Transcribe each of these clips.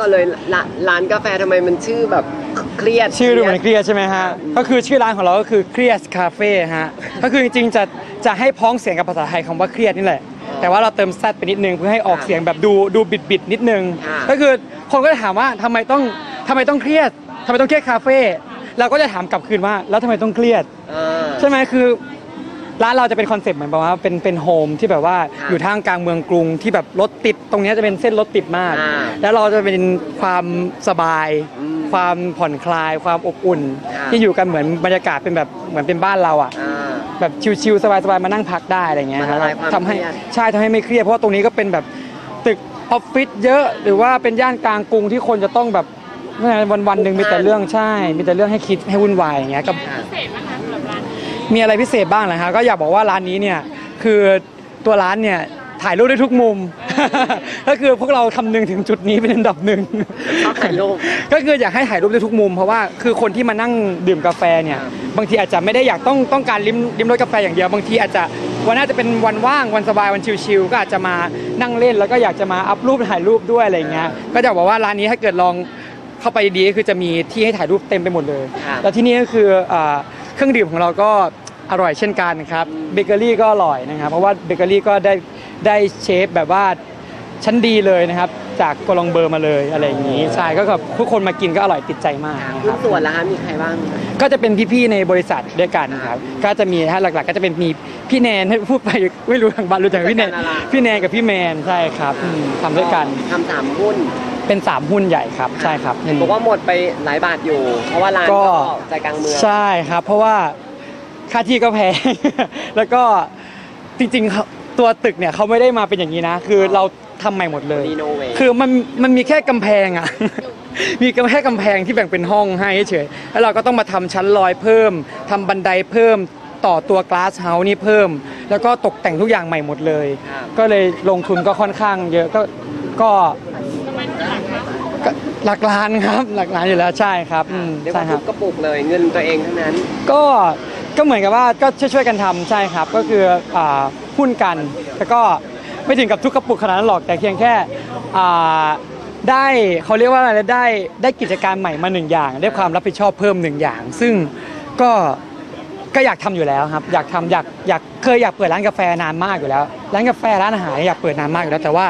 ก่อนเลยร้านร้านกาแฟทำไมมันชื่อแบบเครียดชื่อดูเหมือนเครียดใช่ไหมฮะ ก็คือชื่อร้านของเราก็คือเครียดคาเฟ่ฮะ ก็คือจริงๆจะจะให้พ้องเสียงกับภาษาไทยคำว่าเครียดนี่แหละ แต่ว่าเราเติมแซดไปนิดนึงเพื่อให้ออกเสียงแบบดูดูบิดบิดๆนิดนึงก็คือคนก็จะถามว่าทำไมต้องทำไมต้องเครียดทำไมต้องเครียดคาเฟ่ เราก็จะถามกลับคืนว่าแล้วทำไมต้องเครียด อ่า ใช่ไหมคือ ร้านเราจะเป็นคอนเซ็ปต์เหมือนแบบว่าเป็นเป็นโฮมที่แบบว่าค่ะอยู่ท่ามกลางเมืองกรุงที่แบบรถติด ตรงเนี้ยจะเป็นเส้นรถติดมาก อ่าแล้วเราจะเป็นความสบาย อืมความผ่อนคลาย ความอบอุ่นค่ะที่อยู่กันเหมือนบรรยากาศเป็นแบบเหมือนเป็นบ้านเราอะ อ่า แบบชิลๆสบายๆมานั่งพักได้อะไรเงี้ยมันละลายความทำให้เครียด ใช่ทำให้ไม่เครียดเพราะว่าตรงนี้ก็เป็นแบบตึกออฟฟิศเยอะหรือว่าเป็นย่านกลางกรุงที่คนจะต้องแบบวันวันๆหนึ่งมีแต่เรื่องใช่ มีแต่เรื่องให้คิดให้วุ่นวายอย่างเงี้ยก็ค่ะ มีอะไรพิเศษบ้างนะฮะก็อยากบอกว่าร้านนี้เนี่ยคือตัวร้านเนี่ยถ่ายรูปได้ทุกมุม ก็คือพวกเราคำนึงถึงจุดนี้เป็นอันดับหนึ่งชอบถ่ายรูป ก็คืออยากให้ถ่ายรูปได้ทุกมุม เพราะว่าคือคนที่มานั่งดื่มกาแฟเนี่ยบางทีอาจจะไม่ได้อยากต้องต้องการลิ้มลิ้มรสกาแฟอย่างเดียวบางทีอาจจะวันน่าจะเป็นวันว่างวันสบายวันชิลๆก็อาจจะมานั่งเล่น แล้วก็อยากจะมาอัพรูปถ่ายรูปด้วยอะไรอย่างเงี้ยก็จะบอกว่าร้านนี้ถ้าเกิดลองเข้าไปดีๆก็คือจะมีที่ให้ถ่ายรูปเต็มไปหมดเลยค่ะแล้วที่นี่ก็คืออ่าเครื่องดื่มของเราก็ อร่อยเช่นกันครับเบเกอรี่ก็อร่อยนะครับ เพราะว่าเบเกอรี่ก็ได้ได้เชฟแบบว่าชั้นดีเลยนะครับ จากโกลองเบอร์มาเลยอะไรอย่างนี้ใช่ก็แบบทุกคนมากินก็อร่อยติดใจมากนะคหุ้นรับ ส่วนล่ะคะมีใครบ้างก็จะเป็นพี่ๆในบริษัทด้วยกันครับ ก็จะมีฮะหลักๆ ก็จะเป็นมีพี่แนนให้พูดไปไม่รู้ทางบ้านรู้จักพี่แนนพี่แนนกับพี่แมนใช่ครับอืมทำด้วยกันทำสามหุ้นเป็นสามหุ้นใหญ่ครับใช่ครับ เห็นบอกว่าหมดไปหลายบาทอยู่ เพราะว่าร้านก็ก็ใจกลางเมือง ใช่ครับ เพราะว่า ค่าที่ก็แพง แล้วก็จริงๆเขาตัวตึกเนี่ยเขาไม่ได้มาเป็นอย่างนี้นะ คือเราทำใหม่หมดเลย รีโนเวท คือมันมันมีแค่กำแพงอะมีแค่กำแพงที่แบ่งเป็นห้องให้เฉยๆแล้วเราก็ต้องมาทำชั้นลอยเพิ่มทำบันไดเพิ่มต่อตัวก a s s house นี่เพิ่ม แล้วก็ตกแต่งทุกอย่างใหม่หมดเลย ครับ ก็เลยลงทุนก็ค่อนข้างเยอะก็ก็ก็หลักล้านครับ หลักล้านอยู่แล้วใช่ครับอืมเรียกใช่ว่าคทุรับ บกระปุกเลยเงินตัวเองทั้งนั้น ก็ ก็เหมือนกับว่าก็ช่วยๆกันทำใช่ครับ ก็คืออ่าหุ้นกันแล้วก็ไม่ถึงกับทุกกระปุกขนาดนั้นหรอกแต่เพียงแค่อ่าได้เขาเรียกว่าอะไรได้ได้กิจการใหม่มาหนึ่งอย่าง ได้ความรับผิดชอบเพิ่มหนึ่งอย่าง ซึ่งก็ก็อยากทำอยู่แล้วครับ อยากทำอยากอยากเคยอยากเปิดร้านกาแฟนานมากอยู่แล้วร้านกาแฟร้านอาหารอยากเปิดนานมากอยู่แล้วแต่ว่า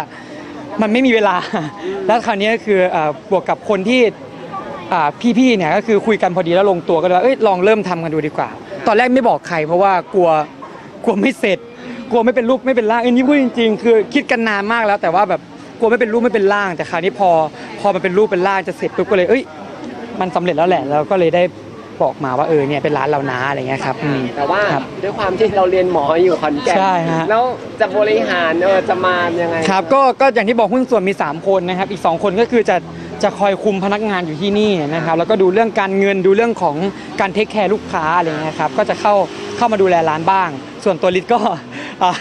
มันไม่มีเวลา แล้วคราวนี้ก็คืออ่าบวกกับคนที่อ่าพี่ๆเนี่ยก็คือคุยกันพอดีแล้วลงตัวก็เลยว่าเอ้ยลองเริ่มทำกันดูดีกว่า ตอนแรกไม่บอกใครเพราะว่ากลัวกลัวไม่เสร็จ กลัวไม่เป็นรูปไม่เป็นร่างอันนี้พูดจริงๆ คือคิดกันนานมากแล้ว แต่ว่าแบบกลัวไม่เป็นรูปไม่เป็นร่างแต่คราวนี้พอ พอมันเป็นรูปเป็นร่างจะเสร็จปุ๊บก็เลยเอ้ยมันสำเร็จแล้วแหละแล้วก็เลยได้ บอกมาว่าเออเนี่ยเป็นร้านเรานะอะไรเงี้ยครับอืม แต่ว่าครับด้วยความที่เราเรียนหมออยู่ขอนแก่นใช่ฮะ แล้วจะบริหารเออจะมายังไง ครับก็ก็อย่างที่บอกหุ้นส่วนมี 3 คนนะครับ อีก 2 คนก็คือจะจะคอยคุมพนักงานอยู่ที่นี่นะครับ แล้วก็ดูเรื่องการเงินดูเรื่องของการเทคแคร์ลูกค้าอะไรเงี้ยครับก็จะเข้าเข้ามาดูแลร้านบ้าง ส่วนตัวลิศก็อ่า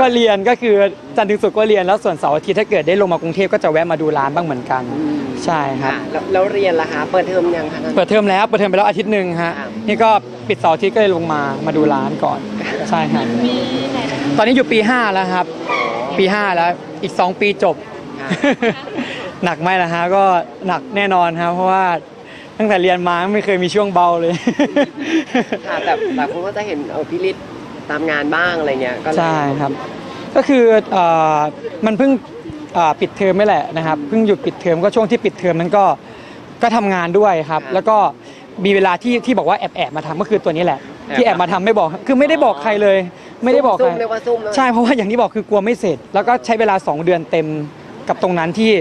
ก็เรียนก็คือจันทร์ถึงศุกร์ก็เรียนแล้วส่วนเสาร์อาทิตย์ถ้าเกิดได้ลงมากรุงเทพก็จะแวะมาดูร้านบ้างเหมือนกัน อืม ใช่ครับค่ะแล้วแล้วเรียนล่ะคะเปิดเทอมยังคะ เปิดเทอมแล้วเปิดเทอมไปแล้วอาทิตย์หนึ่งฮะครับ นี่ก็ปิดเสาร์อาทิตย์ก็เลยลงมามาดูร้านก่อนใช่ครับตอนนี้อยู่ปี 5 แล้วครับ ปี 5 แล้วอีก 2 ปีจบค่ะหนักไหมล่ะฮะก็หนักแน่นอนครับเพราะว่าตั้งแต่เรียนมาไม่เคยมีช่วงเบาเลย ค่ะแต่แต่คุณก็จะเห็นเออพี่ฤทธิ์ตามงานบ้างอะไรเงี้ยก็เลย ใช่ครับ ก็คือเอ่อมันเพิ่งเอ่อ ปิดเทอมไม่แหละนะครับเพิ่งหยุดปิดเทอมก็ช่วงที่ปิดเทอมนั้นก็ก็ทำงานด้วยครับ แล้วก็มีเวลาที่ที่บอกว่าแอบแอบมาทำก็คือตัวนี้แหละ ที่แอบมาทำไม่บอกคือไม่ได้บอกใครเลย ไม่ได้บอกใคซุ่รมเรียกว่าซุ่มเลย ใช่เพราะว่าอย่างที่บอกคือกลัวไม่เสร็จ แล้วก็ใช้เวลา 2 เดือนเต็มกับตรงนั้นที่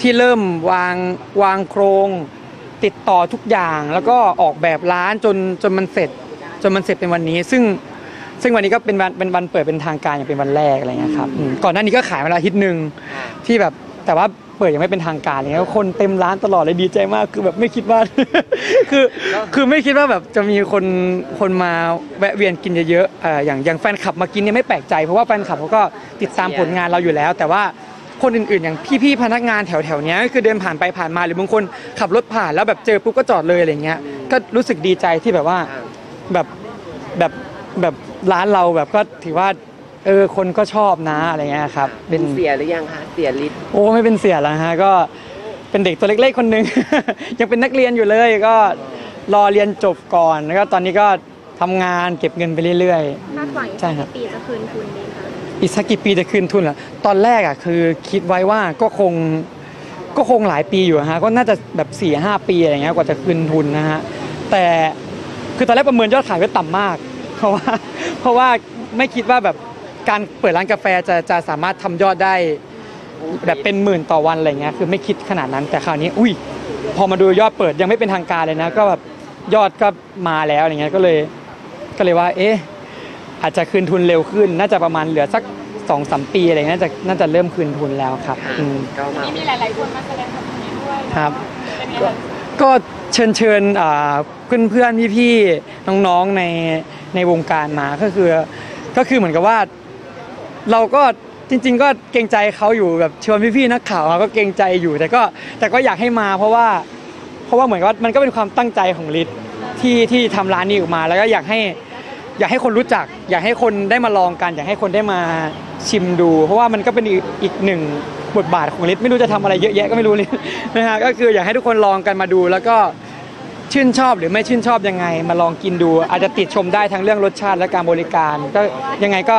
ที่เริ่มวางวางโครง ติดต่อทุกอย่าง แล้วก็ออกแบบร้านจนจนมันเสร็จ จนมันเสร็จเป็นวันนี้ ซึ่ง ซึ่งวันนี้ก็เป็นวันเป็นวันเปิดเป็นทางการอย่างเป็นวันแรกอะไรเงี้ยครับอืมก่อนหน้านี้ก็ขายมาแล้วอาทิตย์หนึ่งที่แบบแต่ว่าเปิดยังไม่เป็นทางการอะไรเงี้ยคนเต็มร้านตลอดเลยดีใจมากคือแบบไม่คิดว่า คือคือไม่คิดว่าแบบจะมีคนคนมาแวะเวียนกินเยอะๆเอ่ออย่างอย่างแฟนคลับมากินเนี่ยไม่แปลกใจเพราะว่าแฟนคลับเขาก็ติดตามผลงานเราอยู่แล้ว แต่ว่าคนอื่นๆ อย่างพี่ๆพนักงานแถวๆเนี้ยก็คือเดินผ่านไปผ่านมาหรือบางคนขับรถผ่านแล้วแบบเจอปุ๊บก็จอดเลยอะไรเงี้ยก็รู้สึกดีใจที่แบบว่าอ่าแบบแบบ แบบร้านเราแบบก็ถือว่าเออคนก็ชอบนะอะไรเงี้ยครับเป็นเสียหรือยังคะเสียฤทธิ์โอ้ไม่เป็นเสียแล้วฮะก็เป็นเด็กตัวเล็กๆคนหนึ่ง ยังเป็นนักเรียนอยู่เลยก็รอเรียนจบก่อนแล้วก็ตอนนี้ก็ทำงานเก็บเงินไปเรื่อยๆคาดหวังอีกใช่ครับกี่ปีจะคืนทุนดีคะอีกสักกี่ปีจะคืนทุนล่ะตอนแรกอะคือคิดไว้ว่าก็คงก็คงหลายปีอยู่อะฮะก็น่าจะแบบ4ี่ห้าปีอะไรเงี้ยกว่าจะคืนทุนนะฮะแต่คือตอนแรกประเมินยอดขายไว้ต่ำมาก เพราะว่าเพราะว่าไม่คิดว่าแบบการเปิดร้านกาแฟจะจะสามารถทำยอดได้แบบเป็นหมื่นต่อวันอะไรเงี้ยคือไม่คิดขนาดนั้นแต่คราวนี้ อุ้ย พอมาดูยอดเปิดยังไม่เป็นทางการเลยนะ ก็แบบยอดก็มาแล้วอะไรเงี้ยก็เลยก็เลยว่า เอ๊ะอาจจะคืนทุนเร็วขึ้น น่าจะประมาณเหลือสักสองสามปีอะไรเงี้ยน่าจะน่าจะเริ่มคืนทุนแล้วครับค่ะอืมก็มานี่มีหลายๆคนมาแสดงความยินดีด้วยเนอะครับ เป็นไงบ้าง ก็เชิญเชิญเพื่อนเพื่อนพี่พี่น้องๆในในวงการมาก็คือก็คือเหมือนกับว่า เราก็จริง ๆ ก็เกรงใจเขาอยู่แบบชวนพี่ๆนักข่าวเขาก็เกรงใจอยู่ แต่ก็แต่ก็อยากให้มาเพราะว่า เพราะว่าเหมือนกับว่ามันก็เป็นความตั้งใจของลิศที่ที่ทำร้านนี้ออกมา แล้วก็อยากให้ อยากให้คนรู้จัก อยากให้คนได้มาลองกัน อยากให้คนได้มาชิมดู เพราะว่ามันก็เป็นอีกอีกหนึ่งบทบาทของลิศไม่รู้จะทำอะไรเยอะแยะก็ไม่รู้เลยนะฮะก็คืออยากให้ทุกคนลองกันมาดู แล้วก็ชื่นชอบหรือไม่ชื่นชอบยังไง มาลองกินดู อาจจะติดชมได้ทั้งเรื่องรสชาติและการบริการ ก็ยังไงก็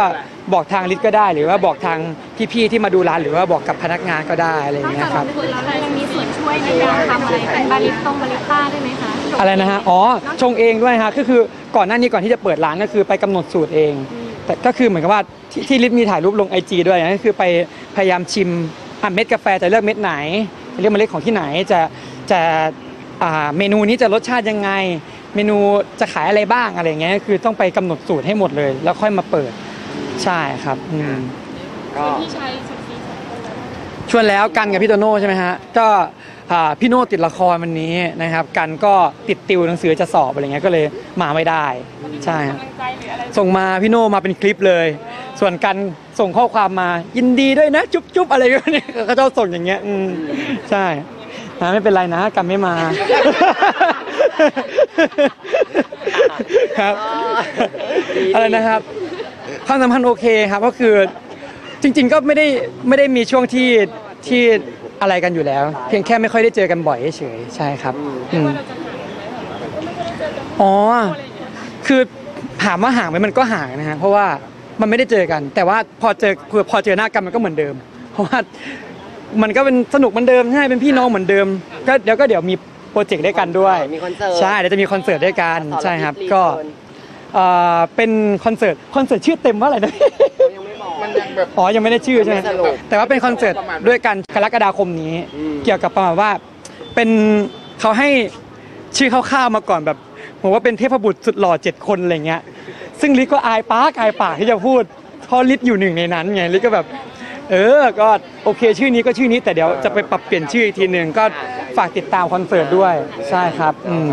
บอกทางลิศก็ได้ หรือว่าบอกทางพี่ๆที่มาดูร้าน หรือว่าบอกกับพนักงานก็ได้อะไรอย่างนอกเงี้จากยคลรับงทุนแล้วเรายังมีส่วนช่วยในการทำอะไรเป็นบาริสต้งบาริสต้าได้ไหมคะอะไรนะฮะ อ๋อ ชงเองด้วยฮะ ก็คือก่อนหน้านี้ก่อนที่จะเปิดร้านก็คือไปกำหนดสูตรเอง แต่ก็คือเหมือนกับว่าที่ที่ลิศมีถ่ายรูปลงไอจด้วยนะก็คือไปพยายามชิมอะเม็ดกาแฟจะเลือกเม็ดไหนจะเลือกเมล็ดของที่ไหน จะจะอ่าเมนูนี้จะรสชาติยังไง เมนูจะขายอะไรบ้างอะไรอย่างเงี้ย คือต้องไปกำหนดสูตรให้หมดเลย แล้วค่อยมาเปิด ใช่ครับอืมก็ พี่ชัยสุดสีชวนแล้วกันกับพี่โตโน่ใช่ไหมฮะก็อ่าพี่โน่ติดละครวันนี้นะครับ กันก็ติดติวหนังสือจะสอบอะไรเงี้ยก็เลยมาไม่ได้ ใช่ฮะกำลังใจหรืออะไรส่งมาพี่โน่มาเป็นคลิปเลย ส่วนกันส่งข้อความมายินดีด้วยนะ จุ๊บจุ๊บอะไรก็เนี่ยเขาชอบส่งอย่างเงี้ยอืมใช่นะไม่เป็นไรนะกันไม่มา ครับ อะไรนะครับ ความสัมพันธ์โอเคครับก็คือจริง ๆ ก็ไม่ได้ไม่ได้มีช่วงที่ที่อะไรกันอยู่แล้ว เพียงแค่ไม่ค่อยได้เจอกันบ่อยเฉยๆใช่ครับอืมเราจะหาไหมแบบก็ไม่ค่อยได้เจอกันอ๋ออะไรอย่างเงี้ยคือถามว่าห่างไหมมันก็ห่างนะฮะเพราะว่ามันไม่ได้เจอกัน แต่ว่าพอเจอคือพอเจอหน้ากันมันก็เหมือนเดิม เพราะว่ามันก็เป็นสนุกเหมือนเดิมใช่เป็นพี่น้องเหมือนเดิม ก็เดี๋ยวก็เดี๋ยวมีโปรเจกต์ด้วยกันด้วย มีคอนเสิร์ต ใช่เดี๋ยวจะมีคอนเสิร์ตด้วยกันสอนใช่ครับลิศก็รีเทิร์นเอ่อเป็นคอนเสิร์ตคอนเสิร์ตชื่อเต็มว่าอะไรนะยังไม่บอกมันยังแบบ อ๋อ ยังไม่ได้ชื่อใช่ไหมไม่สรุปแต่ว่าเป็นคอนเสิร์ตด้วยกันกรกฎาคมนี้ อืม เกี่ยวกับประมาณว่าเป็นเขาให้ชื่อคร่าวๆมาก่อนแบบผมว่าเป็นเทพบุตรสุดหล่อเจ็ดคนอะไรเงี้ย ซึ่งลิศก็อายปากอายปากที่จะพูดเพราะลิศอยู่หนึ่งในนั้นไงลิศก็แบบ เออ ก็โอเคชื่อนี้ก็ชื่อนี้แต่เดี๋ยวจะไปปรับเปลี่ยนชื่ออีกทีหนึ่งก็ฝากติดตามคอนเสิร์ตด้วยใช่ครับอืม